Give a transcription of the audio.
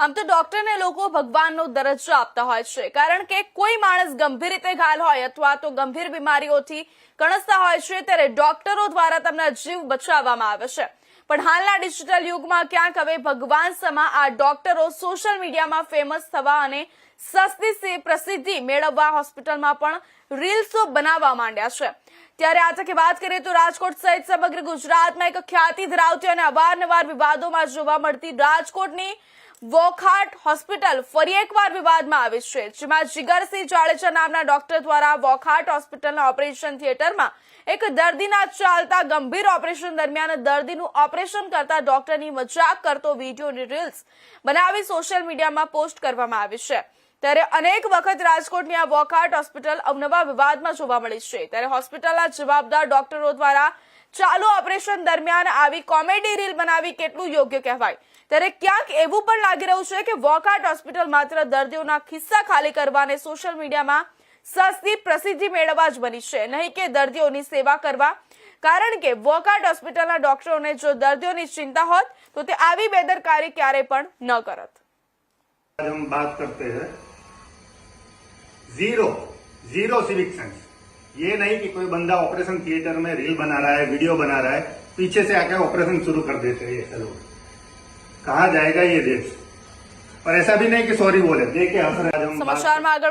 આમ તો ડોક્ટરને લોકો ભગવાનનો દરજ્જો આપતા હોય છે. કારણ કે કોઈ માણસ ગંભીર રીતે ઘાયલ હોય અથવા તો ગંભીર બીમારીઓથી કણસતા હોય છે, ત્યારે ડોક્ટરો દ્વારા તેમના જીવ બચાવવામાં આવે છે. પણ હાલના ડિજિટલ યુગમાં ક્યાંક હવે ભગવાન સમા આ ડોક્ટરો સોશિયલ મીડિયામાં ફેમસ થવા અને સસ્તી પ્રસિદ્ધિ મેળવવા હોસ્પિટલમાં પણ રીલ્સો બનાવવા માંડ્યા છે. ત્યારે આ તકે વાત કરીએ તો રાજકોટ સહિત સમગ્ર ગુજરાતમાં એક ખ્યાતિ ધરાવતી અને અવારનવાર વિવાદોમાં જોવા મળતી રાજકોટની વોખાટ હોસ્પિટલ ફરી એકવાર વિવાદમાં આવી છે. જેમાં જીગરસિંહ જાડેજા નામના ડોક્ટર દ્વારા વોકહાર્ટ હોસ્પિટલના ઓપરેશન થિયેટરમાં એક દર્દીના ચાલતા ગંભીર ઓપરેશન દરમિયાન દર્દીનું ઓપરેશન કરતા ડોક્ટરની મજાક કરતો વિડીયોની રીલ્સ બનાવી સોશિયલ મીડિયામાં પોસ્ટ કરવામાં આવી છે. ત્યારે અનેક વખત રાજકોટની આ વોખાટ હોસ્પિટલ અવનવા વિવાદમાં જોવા મળી છે. ત્યારે હોસ્પિટલના જવાબદાર ડોક્ટરો દ્વારા ચાલુ ઓપરેશન દરમિયાન આવી કોમેડી રીલ બનાવી કેટલું યોગ્ય કહેવાય ત્યારે ક્યાંક એવું પણ લાગી રહ્યું છે કે વોકાટ હોસ્પિટલ માત્ર દર્દીઓના ખિસ્સા ખાલી કરવા અને સોશિયલ મીડિયામાં સસ્તી પ્રસિદ્ધિ મેળવવા જ બની છે નહીં કે દર્દીઓની સેવા કરવા કારણ કે વોકાટ હોસ્પિટલના ડોક્ટરોને જો દર્દીઓની ચિંતા હોત તો તે આવી બેદરકારી ક્યારે પણ ન કરત आज हम बात करते हैं जीरो जीरो सिविक सेंस ये नहीं कि कोई बंदा ऑपरेशन थिएटर में रील बना रहा है वीडियो बना रहा है पीछे से आकर ऑपरेशन शुरू कर देते हैं ऐसे लोग कहा जाएगा ये देश और ऐसा भी नहीं कि सॉरी बोले देखे हंस रहे समाचार में आगे